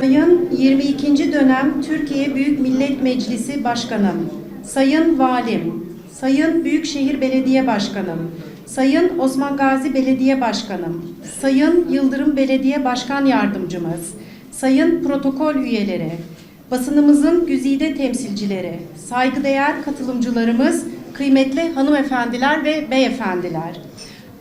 Sayın 22. dönem Türkiye Büyük Millet Meclisi Başkanım, Sayın Valim, Sayın Büyükşehir Belediye Başkanım, Sayın Osman Gazi Belediye Başkanım, Sayın Yıldırım Belediye Başkan Yardımcımız, Sayın protokol üyeleri, basınımızın güzide temsilcileri, saygıdeğer katılımcılarımız, kıymetli hanımefendiler ve beyefendiler.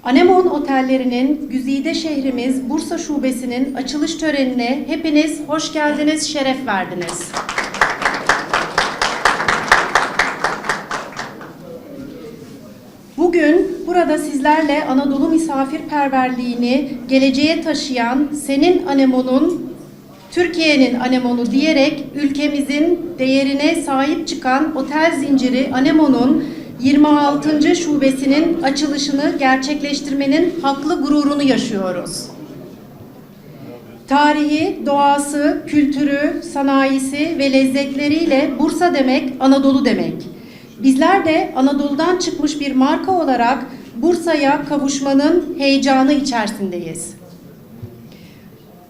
Anemon Otellerinin güzide şehrimiz Bursa Şubesi'nin açılış törenine hepiniz hoş geldiniz, şeref verdiniz. Bugün burada sizlerle Anadolu misafirperverliğini geleceğe taşıyan senin anemonun, Türkiye'nin anemonu diyerek ülkemizin değerine sahip çıkan otel zinciri Anemon'un 26. şubesinin açılışını gerçekleştirmenin haklı gururunu yaşıyoruz. Tarihi, doğası, kültürü, sanayisi ve lezzetleriyle Bursa demek Anadolu demek. Bizler de Anadolu'dan çıkmış bir marka olarak Bursa'ya kavuşmanın heyecanı içerisindeyiz.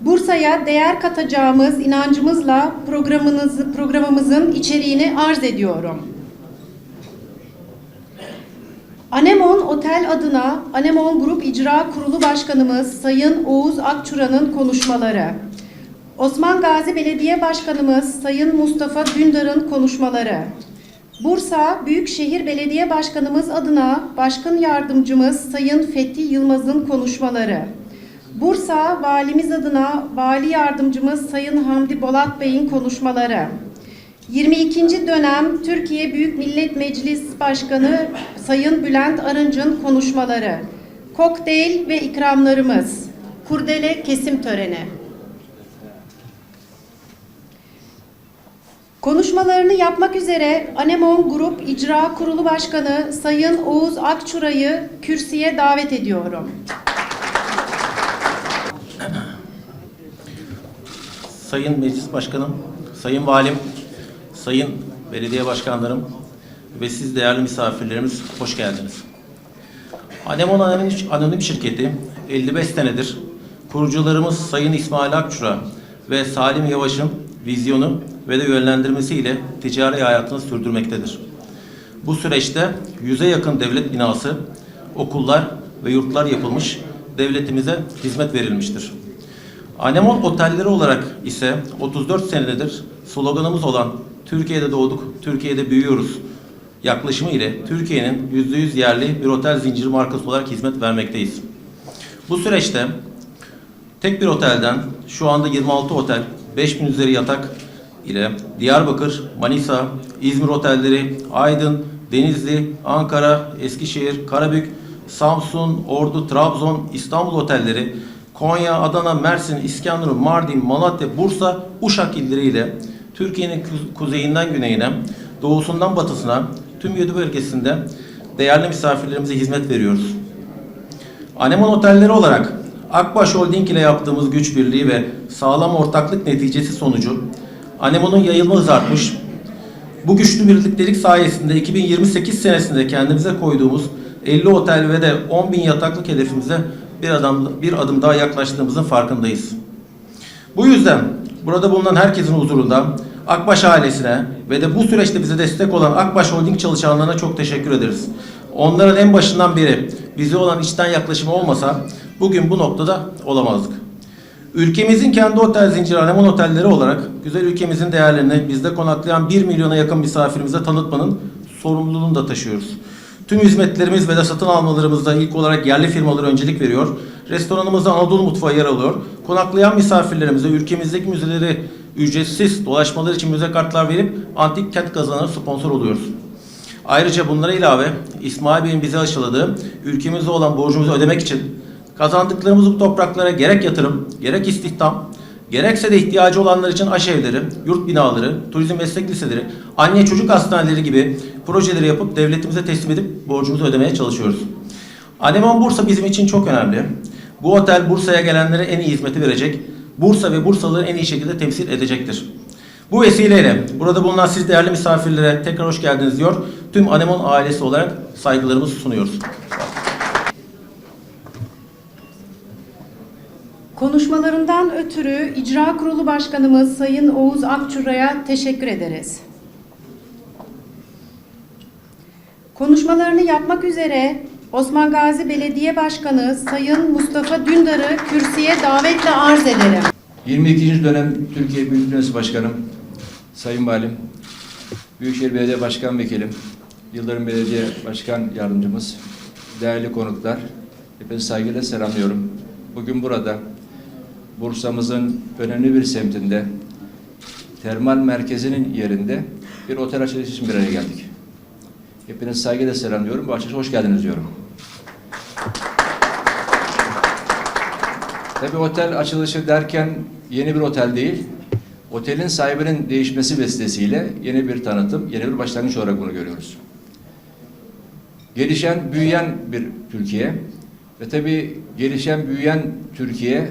Bursa'ya değer katacağımız inancımızla programınızı, programımızın içeriğini arz ediyorum. Anemon Otel adına Anemon Grup İcra Kurulu Başkanımız Sayın Oğuz Akçura'nın konuşmaları. Osman Gazi Belediye Başkanımız Sayın Mustafa Dündar'ın konuşmaları. Bursa Büyükşehir Belediye Başkanımız adına Başkan Yardımcımız Sayın Fethi Yılmaz'ın konuşmaları. Bursa Valimiz adına Vali Yardımcımız Sayın Hamdi Bolat Bey'in konuşmaları. 22. dönem Türkiye Büyük Millet Meclis Başkanı Sayın Bülent Arınç'ın konuşmaları. Kokteyl ve ikramlarımız. Kurdele kesim töreni. Konuşmalarını yapmak üzere Anemon Grup İcra Kurulu Başkanı Sayın Oğuz Akçura'yı kürsüye davet ediyorum. Sayın Meclis Başkanım, Sayın Valim, Sayın Belediye Başkanlarım ve siz değerli misafirlerimiz hoş geldiniz. Anemon Anonim, Şirketi 55 senedir kurucularımız Sayın İsmail Akçura ve Salim Yavaş'ın vizyonu ve de yönlendirmesiyle ticari hayatını sürdürmektedir. Bu süreçte yüze yakın devlet binası, okullar ve yurtlar yapılmış, devletimize hizmet verilmiştir. Anemon otelleri olarak ise 34 senedir sloganımız olan Türkiye'de doğduk, Türkiye'de büyüyoruz yaklaşımı ile Türkiye'nin %100 yerli bir otel zinciri markası olarak hizmet vermekteyiz. Bu süreçte tek bir otelden şu anda 26 otel, 5000 üzeri yatak ile Diyarbakır, Manisa, İzmir otelleri, Aydın, Denizli, Ankara, Eskişehir, Karabük, Samsun, Ordu, Trabzon, İstanbul otelleri, Konya, Adana, Mersin, İskenderun, Mardin, Malatya, Bursa, Uşak illeriyle Türkiye'nin ku- kuzeyinden güneyine, doğusundan batısına tüm yedi bölgesinde değerli misafirlerimize hizmet veriyoruz. Anemon otelleri olarak Akbaş Holding ile yaptığımız güç birliği ve sağlam ortaklık neticesi sonucu Anemon'un yayılma hızı artmış. Bu güçlü birliktelik sayesinde 2028 senesinde kendimize koyduğumuz 50 otel ve de 10 bin yataklık hedefimize bir adım, bir adım daha yaklaştığımızın farkındayız. Bu yüzden burada bulunan herkesin huzurunda Akbaş ailesine ve de bu süreçte bize destek olan Akbaş Holding çalışanlarına çok teşekkür ederiz. Onların en başından beri bize olan içten yaklaşımı olmasa bugün bu noktada olamazdık. Ülkemizin kendi otel zinciri Anemon Otelleri olarak güzel ülkemizin değerlerini bizde konaklayan 1 milyona yakın misafirimize tanıtmanın sorumluluğunu da taşıyoruz. Tüm hizmetlerimiz ve de satın almalarımızda ilk olarak yerli firmalara öncelik veriyor. Restoranımızda Anadolu mutfağı yer alıyor. Konaklayan misafirlerimize ülkemizdeki müzeleri ücretsiz dolaşmalar için müze kartlar verip antik kent kazanına sponsor oluyoruz. Ayrıca bunlara ilave İsmail Bey'in bize aşıladığı ülkemizde olan borcumuzu ödemek için kazandıklarımız bu topraklara gerek yatırım, gerek istihdam, gerekse de ihtiyacı olanlar için aşevleri, yurt binaları, turizm meslek liseleri, anne çocuk hastaneleri gibi projeleri yapıp devletimize teslim edip borcumuzu ödemeye çalışıyoruz. Anemon Bursa bizim için çok önemli. Bu otel Bursa'ya gelenlere en iyi hizmeti verecek, Bursa ve Bursalıları en iyi şekilde temsil edecektir. Bu vesileyle burada bulunan siz değerli misafirlere tekrar hoş geldiniz diyor. Tüm Anemon ailesi olarak saygılarımızı sunuyoruz. Konuşmalarından ötürü İcra Kurulu Başkanımız Sayın Oğuz Akçura'ya teşekkür ederiz. Konuşmalarını yapmak üzere Osman Gazi Belediye Başkanı Sayın Mustafa Dündar'ı kürsüye davetle arz ederim. 22. dönem Türkiye Büyük Meclisi Başkanım, Sayın Valim, Büyükşehir Belediye Başkan Vekilim, Yıldırım Belediye Başkan Yardımcımız, değerli konuklar, hepinizi saygıyla selamlıyorum. Bugün burada Bursa'mızın önemli bir semtinde, termal merkezinin yerinde bir otel açılışı için bir araya geldik. Hepinizi saygıyla selamlıyorum. Açılışa hoş geldiniz diyorum. Tabii otel açılışı derken yeni bir otel değil, otelin sahibinin değişmesi vesilesiyle yeni bir tanıtım, yeni bir başlangıç olarak bunu görüyoruz. Gelişen, büyüyen bir Türkiye ve tabii gelişen, büyüyen Türkiye,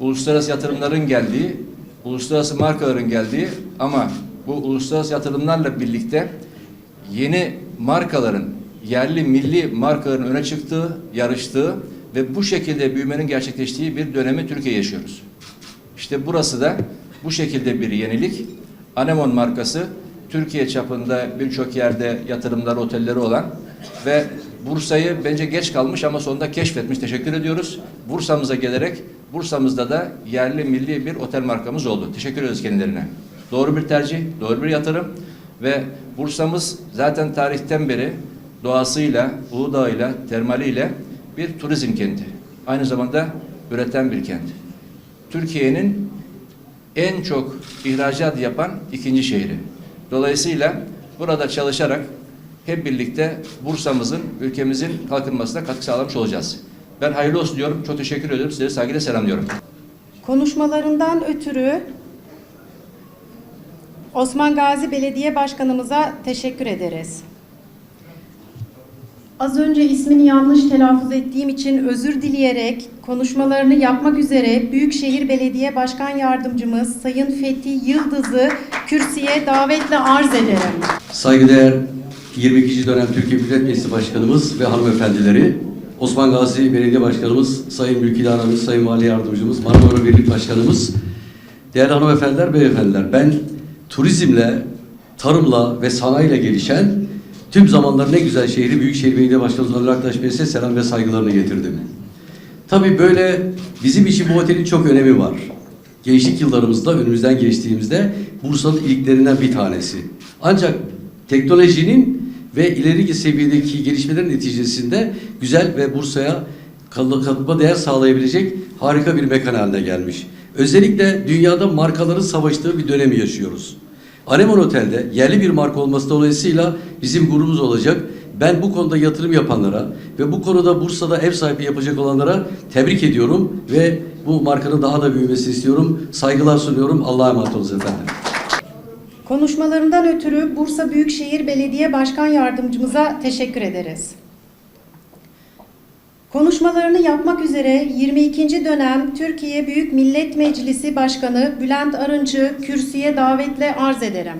uluslararası yatırımların geldiği, uluslararası markaların geldiği ama bu uluslararası yatırımlarla birlikte yeni markaların, yerli milli markaların öne çıktığı, yarıştığı ve bu şekilde büyümenin gerçekleştiği bir dönemi Türkiye yaşıyoruz. İşte burası da bu şekilde bir yenilik. Anemon markası Türkiye çapında birçok yerde yatırımları, otelleri olan ve Bursa'yı bence geç kalmış ama sonunda keşfetmiş. Teşekkür ediyoruz. Bursa'mıza gelerek Bursa'mızda da yerli milli bir otel markamız oldu. Teşekkür ediyoruz kendilerine. Doğru bir tercih, doğru bir yatırım ve Bursa'mız zaten tarihten beri doğasıyla, Uludağ'ıyla, termaliyle bir turizm kenti. Aynı zamanda üreten bir kent. Türkiye'nin en çok ihracat yapan ikinci şehri. Dolayısıyla burada çalışarak hep birlikte Bursa'mızın, ülkemizin kalkınmasına katkı sağlamış olacağız. Ben hayırlı olsun diyorum. Çok teşekkür ediyorum. Sizleri saygıyla selamlıyorum. Konuşmalarından ötürü Osman Gazi Belediye Başkanımıza teşekkür ederiz. Az önce ismini yanlış telaffuz ettiğim için özür dileyerek konuşmalarını yapmak üzere Büyükşehir Belediye Başkan Yardımcımız Sayın Fethi Yıldız'ı kürsüye davetle arz ederim. Saygıdeğer 22. dönem Türkiye Millet Meclisi Başkanımız ve hanımefendileri, Osman Gazi Belediye Başkanımız, Sayın Mülkidarımız, Sayın Vali Yardımcımız, Marmara Birlik Başkanımız, değerli hanımefendiler, beyefendiler, ben turizmle, tarımla ve sanayiyle gelişen tüm zamanların en güzel şehri Büyükşehir Belediye Başkanımız Ömer Aktaş Bey'e selam ve saygılarını getirdim. Tabii böyle bizim için bu otelin çok önemi var. Gençlik yıllarımızda önümüzden geçtiğimizde Bursa'nın iliklerinden bir tanesi. Ancak teknolojinin ve ileri seviyedeki gelişmelerin neticesinde güzel ve Bursa'ya kal- katma değer sağlayabilecek harika bir mekan haline gelmiş. Özellikle dünyada markaların savaştığı bir dönemi yaşıyoruz. Anemon Otel'de yerli bir marka olması dolayısıyla bizim gururumuz olacak. Ben bu konuda yatırım yapanlara ve bu konuda Bursa'da ev sahibi yapacak olanlara tebrik ediyorum ve bu markanın daha da büyümesini istiyorum. Saygılar sunuyorum. Allah'a emanet olunuz efendim. Konuşmalarından ötürü Bursa Büyükşehir Belediye Başkan Yardımcımıza teşekkür ederiz. Konuşmalarını yapmak üzere 22. dönem Türkiye Büyük Millet Meclisi Başkanı Bülent Arınç'ı kürsüye davetle arz ederim.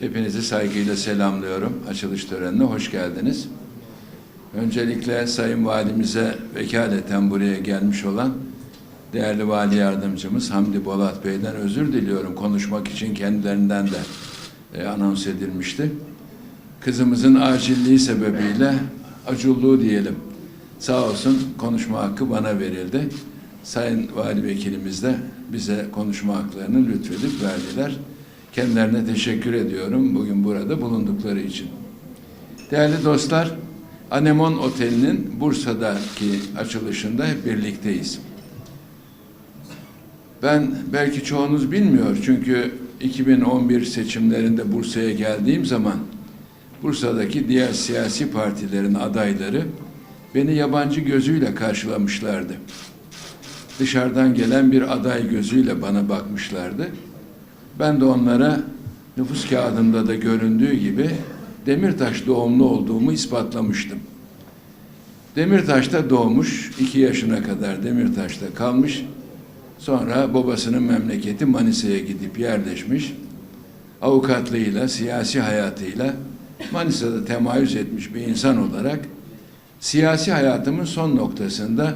Hepinizi saygıyla selamlıyorum. Açılış törenine hoş geldiniz. Öncelikle Sayın Valimize vekaleten buraya gelmiş olan değerli Vali Yardımcımız Hamdi Bolat Bey'den özür diliyorum. Konuşmak için kendilerinden de e, anons edilmişti. Kızımızın acilliği sebebiyle aculluğu diyelim. Sağ olsun konuşma hakkı bana verildi. Sayın Vali Vekilimiz de bize konuşma haklarını lütfedip verdiler. Kendilerine teşekkür ediyorum bugün burada bulundukları için. Değerli dostlar, Anemon Oteli'nin Bursa'daki açılışında hep birlikteyiz. Ben belki çoğunuz bilmiyor çünkü 2011 seçimlerinde Bursa'ya geldiğim zaman Bursa'daki diğer siyasi partilerin adayları beni yabancı gözüyle karşılamışlardı. Dışarıdan gelen bir aday gözüyle bana bakmışlardı. Ben de onlara nüfus kağıdında da göründüğü gibi Demirtaş doğumlu olduğumu ispatlamıştım. Demirtaş'ta doğmuş, iki yaşına kadar Demirtaş'ta kalmış. Sonra babasının memleketi Manisa'ya gidip yerleşmiş. Avukatlığıyla, siyasi hayatıyla Manisa'da temayüz etmiş bir insan olarak siyasi hayatımın son noktasında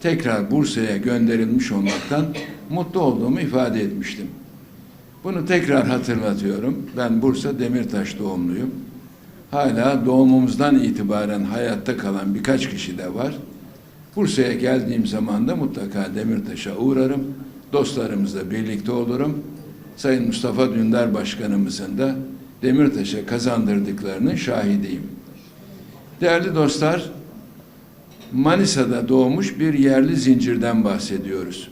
tekrar Bursa'ya gönderilmiş olmaktan mutlu olduğumu ifade etmiştim. Bunu tekrar hatırlatıyorum. Ben Bursa Demirtaş doğumluyum. Hala doğumumuzdan itibaren hayatta kalan birkaç kişi de var. Bursa'ya geldiğim zaman da mutlaka Demirtaş'a uğrarım. Dostlarımızla birlikte olurum. Sayın Mustafa Dündar Başkanımızın da Demirtaş'a kazandırdıklarının şahidiyim. Değerli dostlar, Manisa'da doğmuş bir yerli zincirden bahsediyoruz.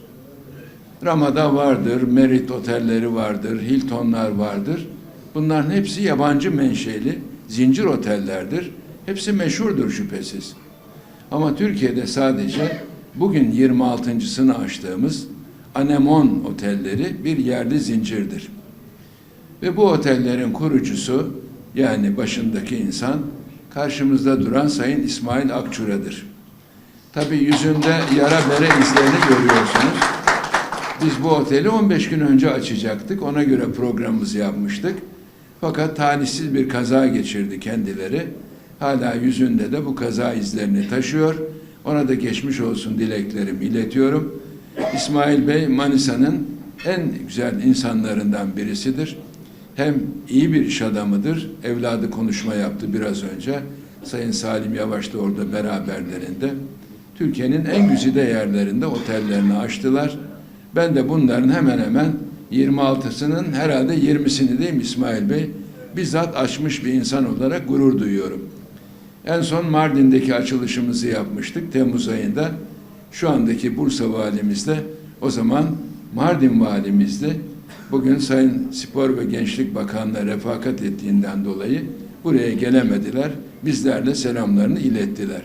Ramada vardır, Merit otelleri vardır, Hiltonlar vardır. Bunların hepsi yabancı menşeli zincir otellerdir. Hepsi meşhurdur şüphesiz. Ama Türkiye'de sadece bugün 26.sını açtığımız Anemon otelleri bir yerli zincirdir. Ve bu otellerin kurucusu yani başındaki insan karşımızda duran Sayın İsmail Akçura'dır. Tabi yüzünde yara bere izlerini görüyorsunuz. Biz bu oteli 15 gün önce açacaktık. Ona göre programımızı yapmıştık. Fakat talihsiz bir kaza geçirdi kendileri. Hala yüzünde de bu kaza izlerini taşıyor. Ona da geçmiş olsun dileklerimi iletiyorum. İsmail Bey Manisa'nın en güzel insanlarından birisidir. Hem iyi bir iş adamıdır. Evladı konuşma yaptı biraz önce. Sayın Salim Yavaş da orada beraberlerinde. Türkiye'nin en güzide yerlerinde otellerini açtılar. Ben de bunların hemen hemen 26'sının herhalde 20'sini değil mi İsmail Bey? Bizzat açmış bir insan olarak gurur duyuyorum. En son Mardin'deki açılışımızı yapmıştık Temmuz ayında. Şu andaki Bursa valimiz de o zaman Mardin valimizdi. Bugün Sayın Spor ve Gençlik Bakanlığı refakat ettiğinden dolayı buraya gelemediler. Bizlerle selamlarını ilettiler.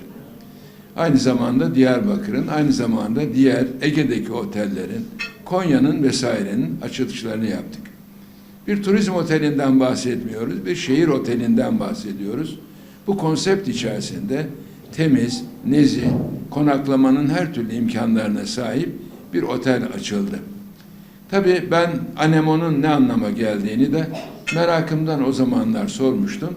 Aynı zamanda Diyarbakır'ın, aynı zamanda diğer Ege'deki otellerin, Konya'nın vesairenin açılışlarını yaptık. Bir turizm otelinden bahsetmiyoruz, bir şehir otelinden bahsediyoruz. Bu konsept içerisinde temiz, nezih, konaklamanın her türlü imkanlarına sahip bir otel açıldı. Tabii ben anemonun ne anlama geldiğini de merakımdan o zamanlar sormuştum.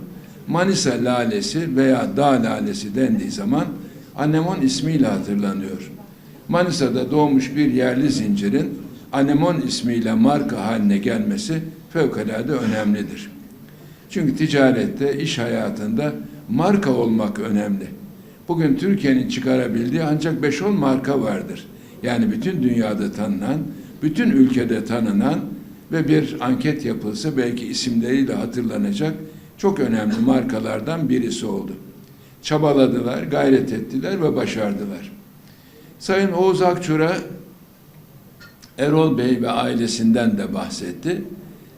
Manisa lalesi veya dağ lalesi dendiği zaman anemon ismiyle hatırlanıyor. Manisa'da doğmuş bir yerli zincirin anemon ismiyle marka haline gelmesi fevkalade önemlidir. Çünkü ticarette, iş hayatında marka olmak önemli. Bugün Türkiye'nin çıkarabildiği ancak 5-10 marka vardır. Yani bütün dünyada tanınan, bütün ülkede tanınan ve bir anket yapılsa belki isimleriyle hatırlanacak çok önemli markalardan birisi oldu. Çabaladılar, gayret ettiler ve başardılar. Sayın Oğuz Akçura Erol Bey ve ailesinden de bahsetti.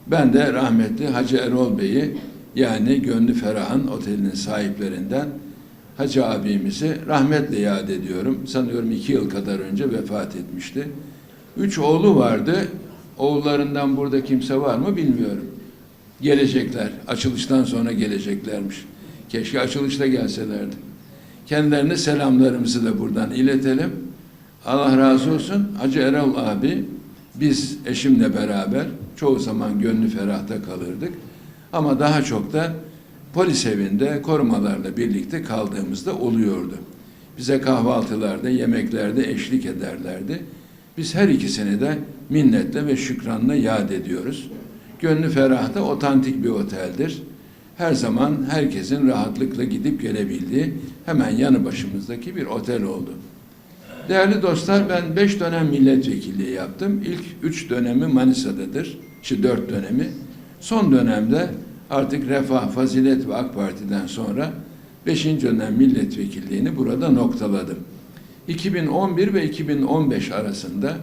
Ben de rahmetli Hacı Erol Bey'i yani Gönlü Ferah'ın otelinin sahiplerinden Hacı abimizi rahmetle yad ediyorum. Sanıyorum iki yıl kadar önce vefat etmişti. Üç oğlu vardı. Oğullarından burada kimse var mı bilmiyorum. Gelecekler. Açılıştan sonra geleceklermiş. Keşke açılışta gelselerdi. Kendilerine selamlarımızı da buradan iletelim. Allah razı olsun. Hacı Erol abi biz eşimle beraber çoğu zaman gönlü ferahta kalırdık. Ama daha çok da polis evinde korumalarla birlikte kaldığımızda oluyordu. Bize kahvaltılarda, yemeklerde eşlik ederlerdi. Biz her ikisini de minnetle ve şükranla yad ediyoruz. Gönlü Ferah'ta otantik bir oteldir. Her zaman herkesin rahatlıkla gidip gelebildiği hemen yanı başımızdaki bir otel oldu. Değerli dostlar ben beş dönem milletvekilliği yaptım. İlk üç dönemi Manisa'dadır. Şu dört dönemi. Son dönemde artık Refah, Fazilet ve AK Parti'den sonra beşinci dönem milletvekilliğini burada noktaladım. 2011 ve 2015 arasında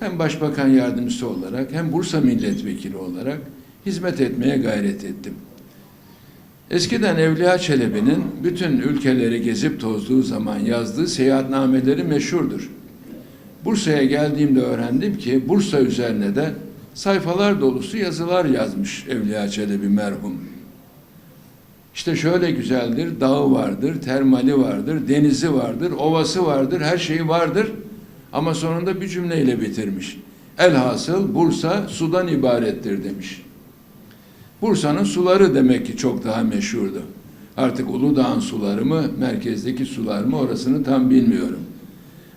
hem Başbakan Yardımcısı olarak hem Bursa Milletvekili olarak hizmet etmeye gayret ettim. Eskiden Evliya Çelebi'nin bütün ülkeleri gezip tozduğu zaman yazdığı seyahatnameleri meşhurdur. Bursa'ya geldiğimde öğrendim ki Bursa üzerine de sayfalar dolusu yazılar yazmış Evliya Çelebi merhum. İşte şöyle güzeldir, dağı vardır, termali vardır, denizi vardır, ovası vardır, her şeyi vardır. Ama sonunda bir cümleyle bitirmiş. Elhasıl Bursa sudan ibarettir demiş. Bursa'nın suları demek ki çok daha meşhurdu. Artık Uludağ'ın suları mı, merkezdeki sular mı orasını tam bilmiyorum.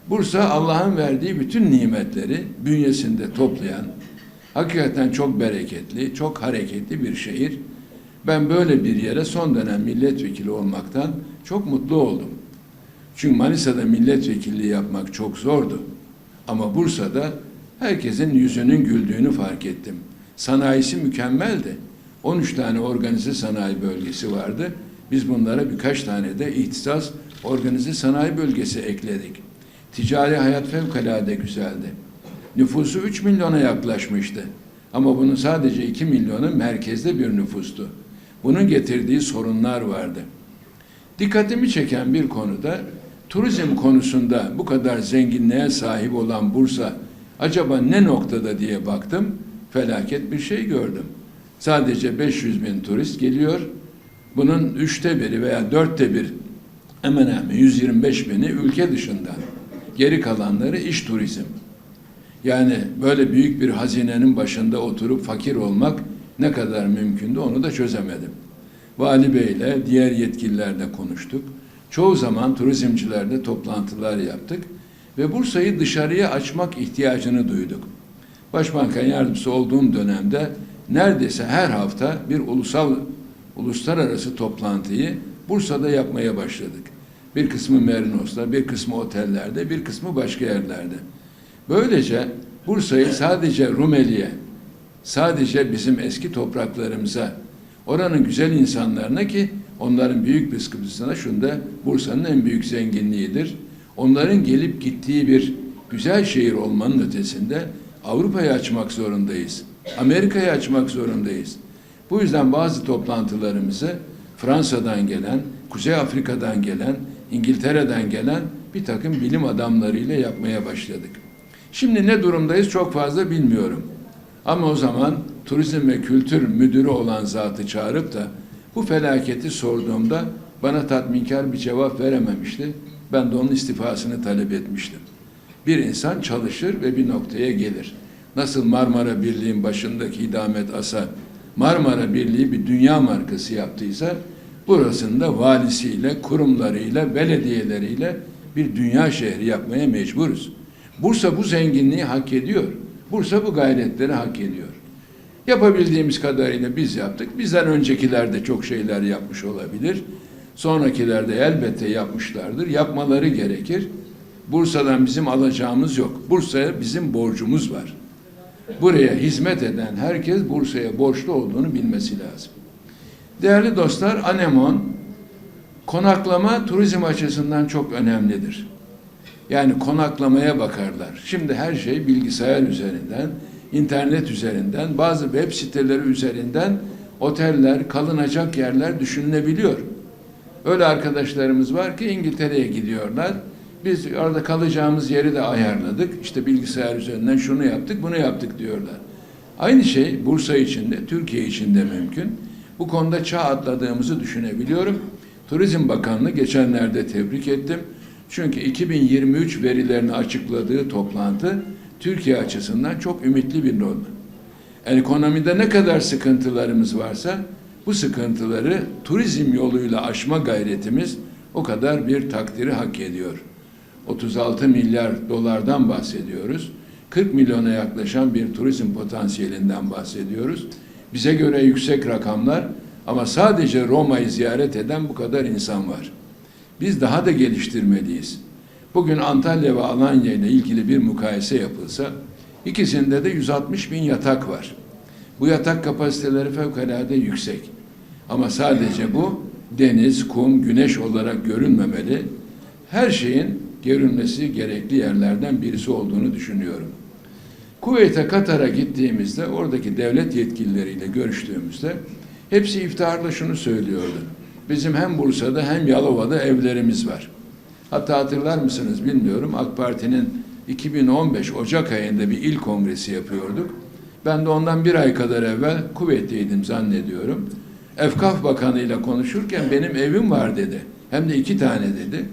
Bursa Allah'ın verdiği bütün nimetleri bünyesinde toplayan, hakikaten çok bereketli, çok hareketli bir şehir. Ben böyle bir yere son dönem milletvekili olmaktan çok mutlu oldum. Çünkü Manisa'da milletvekilliği yapmak çok zordu. Ama Bursa'da herkesin yüzünün güldüğünü fark ettim. Sanayisi mükemmeldi. 13 tane organize sanayi bölgesi vardı. Biz bunlara birkaç tane de ihtisas organize sanayi bölgesi ekledik. Ticari hayat fevkalade güzeldi. Nüfusu 3 milyona yaklaşmıştı. Ama bunun sadece 2 milyonu merkezde bir nüfustu. Bunun getirdiği sorunlar vardı. Dikkatimi çeken bir konuda turizm konusunda bu kadar zenginliğe sahip olan Bursa acaba ne noktada diye baktım. Felaket bir şey gördüm. Sadece 500 bin turist geliyor. Bunun üçte biri veya dörtte bir hemen hemen 125 bini ülke dışından. Geri kalanları iş turizm. Yani böyle büyük bir hazinenin başında oturup fakir olmak ne kadar mümkündü onu da çözemedim. Vali Bey'le diğer yetkililerle konuştuk. Çoğu zaman turizmcilerle toplantılar yaptık ve Bursa'yı dışarıya açmak ihtiyacını duyduk. Başbakan yardımcısı olduğum dönemde neredeyse her hafta bir ulusal uluslararası toplantıyı Bursa'da yapmaya başladık. Bir kısmı Merinos'ta, bir kısmı otellerde, bir kısmı başka yerlerde. Böylece Bursa'yı sadece Rumeli'ye, sadece bizim eski topraklarımıza, oranın güzel insanlarına ki onların büyük bir sıkıntısına şunda Bursa'nın en büyük zenginliğidir. Onların gelip gittiği bir güzel şehir olmanın ötesinde Avrupa'yı açmak zorundayız. Amerika'yı açmak zorundayız. Bu yüzden bazı toplantılarımızı Fransa'dan gelen, Kuzey Afrika'dan gelen, İngiltere'den gelen bir takım bilim adamlarıyla yapmaya başladık. Şimdi ne durumdayız çok fazla bilmiyorum. Ama o zaman turizm ve kültür müdürü olan zatı çağırıp da bu felaketi sorduğumda bana tatminkar bir cevap verememişti. Ben de onun istifasını talep etmiştim. Bir insan çalışır ve bir noktaya gelir. Nasıl Marmara Birliği'nin başındaki Hidamet Asa Marmara Birliği bir dünya markası yaptıysa burasını da valisiyle, kurumlarıyla, belediyeleriyle bir dünya şehri yapmaya mecburuz. Bursa bu zenginliği hak ediyor. Bursa bu gayretleri hak ediyor. Yapabildiğimiz kadarıyla biz yaptık. Bizden öncekiler de çok şeyler yapmış olabilir. Sonrakiler de elbette yapmışlardır. Yapmaları gerekir. Bursa'dan bizim alacağımız yok. Bursa'ya bizim borcumuz var. Buraya hizmet eden herkes Bursa'ya borçlu olduğunu bilmesi lazım. Değerli dostlar, Anemon konaklama turizm açısından çok önemlidir. Yani konaklamaya bakarlar. Şimdi her şey bilgisayar üzerinden, internet üzerinden, bazı web siteleri üzerinden oteller, kalınacak yerler düşünülebiliyor. Öyle arkadaşlarımız var ki İngiltere'ye gidiyorlar. Biz orada kalacağımız yeri de ayarladık. İşte bilgisayar üzerinden şunu yaptık, bunu yaptık diyorlar. Aynı şey Bursa için de, Türkiye için de mümkün. Bu konuda çağ atladığımızı düşünebiliyorum. Turizm Bakanlığı geçenlerde tebrik ettim. Çünkü 2023 verilerini açıkladığı toplantı Türkiye açısından çok ümitli bir rol. Ekonomide ne kadar sıkıntılarımız varsa bu sıkıntıları turizm yoluyla aşma gayretimiz o kadar bir takdiri hak ediyor. 36 milyar dolardan bahsediyoruz. 40 milyona yaklaşan bir turizm potansiyelinden bahsediyoruz. Bize göre yüksek rakamlar ama sadece Roma'yı ziyaret eden bu kadar insan var. Biz daha da geliştirmeliyiz. Bugün Antalya ve Alanya ile ilgili bir mukayese yapılsa ikisinde de 160 bin yatak var. Bu yatak kapasiteleri fevkalade yüksek. Ama sadece bu deniz, kum, güneş olarak görünmemeli. Her şeyin görünmesi gerekli yerlerden birisi olduğunu düşünüyorum. Kuveyt'e, Katar'a gittiğimizde oradaki devlet yetkilileriyle görüştüğümüzde hepsi iftiharla şunu söylüyordu. Bizim hem Bursa'da hem Yalova'da evlerimiz var. Hatta hatırlar mısınız bilmiyorum AK Parti'nin 2015 Ocak ayında bir il kongresi yapıyorduk. Ben de ondan bir ay kadar evvel Kuveyt'teydim zannediyorum. Efkaf Bakanı ile konuşurken benim evim var dedi. Hem de iki tane dedi.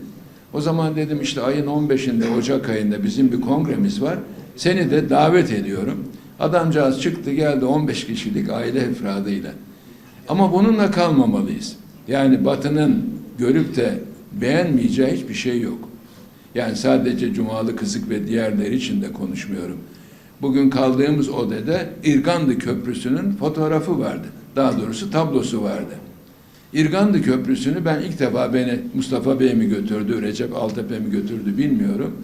O zaman dedim işte ayın 15'inde Ocak ayında bizim bir kongremiz var. Seni de davet ediyorum. Adamcağız çıktı geldi 15 kişilik aile efradıyla. Ama bununla kalmamalıyız. Yani Batı'nın görüp de beğenmeyeceği hiçbir şey yok. Yani sadece Cumalı Kızık ve diğerleri için de konuşmuyorum. Bugün kaldığımız odada İrgandı Köprüsü'nün fotoğrafı vardı. Daha doğrusu tablosu vardı. İrgandı Köprüsü'nü ben ilk defa beni Mustafa Bey mi götürdü, Recep Altepe mi götürdü bilmiyorum.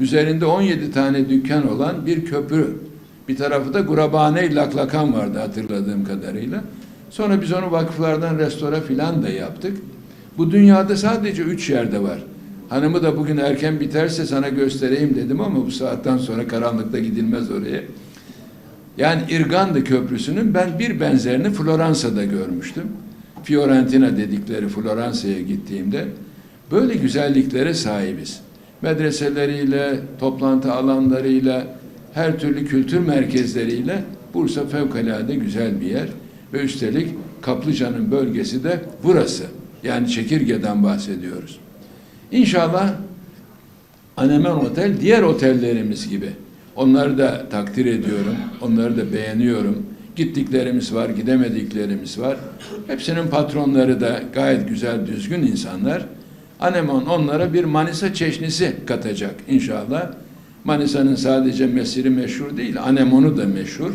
Üzerinde 17 tane dükkan olan bir köprü. Bir tarafı da Gurabane Laklakan vardı hatırladığım kadarıyla. Sonra biz onu vakıflardan restore filan da yaptık. Bu dünyada sadece üç yerde var. Hanımı da bugün erken biterse sana göstereyim dedim ama bu saatten sonra karanlıkta gidilmez oraya. Yani İrgandı Köprüsü'nün ben bir benzerini Floransa'da görmüştüm. Fiorentina dedikleri Floransa'ya gittiğimde böyle güzelliklere sahibiz. Medreseleriyle, toplantı alanlarıyla, her türlü kültür merkezleriyle Bursa fevkalade güzel bir yer. Ve üstelik Kaplıca'nın bölgesi de burası. Yani çekirgeden bahsediyoruz. İnşallah Anemen Otel diğer otellerimiz gibi. Onları da takdir ediyorum. Onları da beğeniyorum. Gittiklerimiz var, gidemediklerimiz var. Hepsinin patronları da gayet güzel, düzgün insanlar. Anemon onlara bir Manisa çeşnisi katacak inşallah. Manisa'nın sadece mesiri meşhur değil, anemonu da meşhur.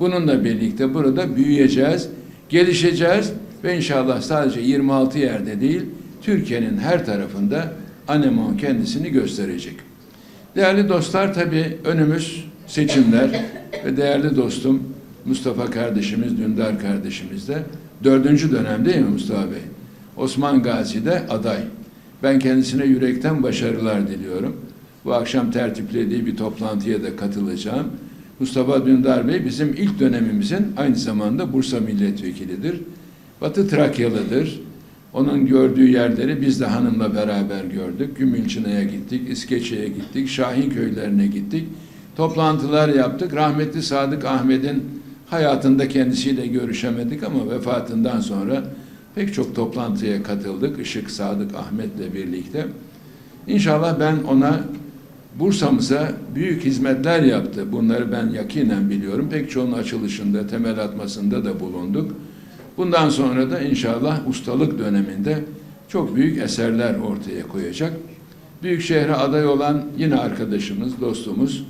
Bununla birlikte burada büyüyeceğiz, gelişeceğiz ve inşallah sadece 26 yerde değil, Türkiye'nin her tarafında anemon kendisini gösterecek. Değerli dostlar tabii önümüz seçimler ve değerli dostum Mustafa kardeşimiz, Dündar kardeşimiz de dördüncü dönem değil mi Mustafa Bey? Osman Gazi'de aday. Ben kendisine yürekten başarılar diliyorum. Bu akşam tertiplediği bir toplantıya da katılacağım. Mustafa Dündar Bey bizim ilk dönemimizin aynı zamanda Bursa milletvekilidir. Batı Trakyalıdır. Onun gördüğü yerleri biz de hanımla beraber gördük. Gümülçine'ye gittik, İskeçe'ye gittik, Şahin köylerine gittik. Toplantılar yaptık. Rahmetli Sadık Ahmet'in hayatında kendisiyle görüşemedik ama vefatından sonra pek çok toplantıya katıldık. Işık Sadık Ahmet'le birlikte. İnşallah ben ona Bursa'mıza büyük hizmetler yaptı. Bunları ben yakinen biliyorum. Pek çoğunun açılışında, temel atmasında da bulunduk. Bundan sonra da inşallah ustalık döneminde çok büyük eserler ortaya koyacak. Büyük şehre aday olan yine arkadaşımız, dostumuz,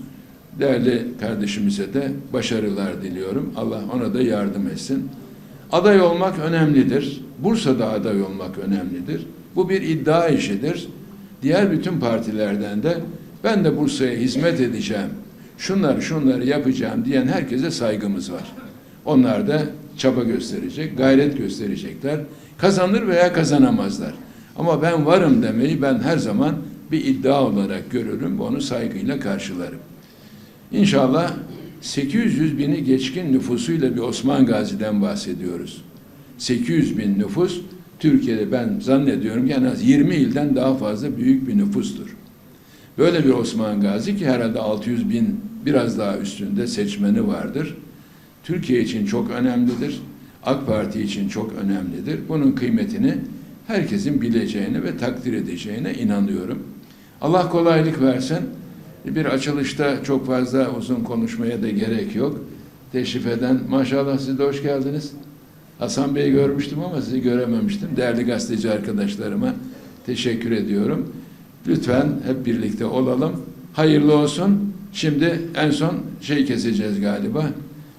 değerli kardeşimize de başarılar diliyorum. Allah ona da yardım etsin. Aday olmak önemlidir. Bursa'da aday olmak önemlidir. Bu bir iddia işidir. Diğer bütün partilerden de ben de Bursa'ya hizmet edeceğim, şunları şunları yapacağım diyen herkese saygımız var. Onlar da çaba gösterecek, gayret gösterecekler. Kazanır veya kazanamazlar. Ama ben varım demeyi ben her zaman bir iddia olarak görürüm ve onu saygıyla karşılarım. İnşallah 800 bini geçkin nüfusuyla bir Osman Gazi'den bahsediyoruz. 800 bin nüfus Türkiye'de ben zannediyorum ki en az 20 ilden daha fazla büyük bir nüfustur. Böyle bir Osman Gazi ki herhalde 600 bin biraz daha üstünde seçmeni vardır. Türkiye için çok önemlidir. AK Parti için çok önemlidir. Bunun kıymetini herkesin bileceğine ve takdir edeceğine inanıyorum. Allah kolaylık versin. Bir açılışta çok fazla uzun konuşmaya da gerek yok. Teşrif eden, maşallah siz de hoş geldiniz. Hasan Bey'i görmüştüm ama sizi görememiştim. Değerli gazeteci arkadaşlarıma teşekkür ediyorum. Lütfen hep birlikte olalım. Hayırlı olsun. Şimdi en son şey keseceğiz galiba.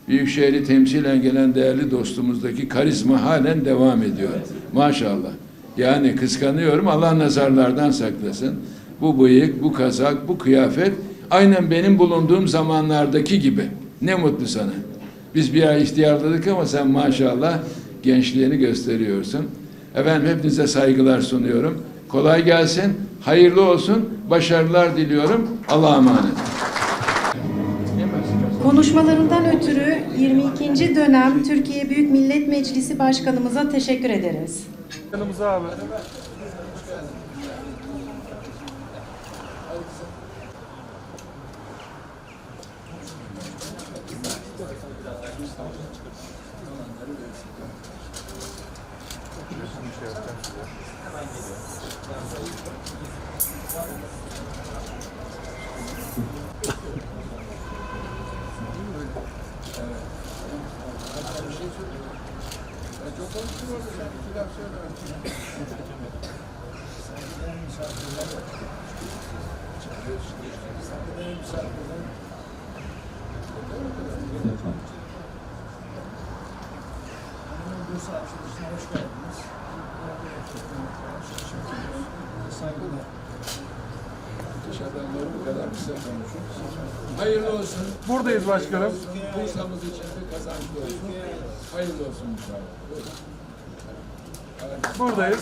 Büyükşehir'i temsilen gelen değerli dostumuzdaki karizma halen devam ediyor. Maşallah. Yani kıskanıyorum. Allah nazarlardan saklasın. Bu bıyık, bu kazak, bu kıyafet aynen benim bulunduğum zamanlardaki gibi. Ne mutlu sana. Biz bir ay ihtiyarladık ama sen maşallah gençliğini gösteriyorsun. Efendim hepinize saygılar sunuyorum. Kolay gelsin, hayırlı olsun, başarılar diliyorum. Allah'a emanet. Konuşmalarından ötürü 22. dönem Türkiye Büyük Millet Meclisi Başkanımıza teşekkür ederiz. Yanımıza abi. Olsun. Buradayız başkanım. Bursa'mız için bir kazançlı olsun. Hayırlı olsun inşallah. Buyurun. Buradayız.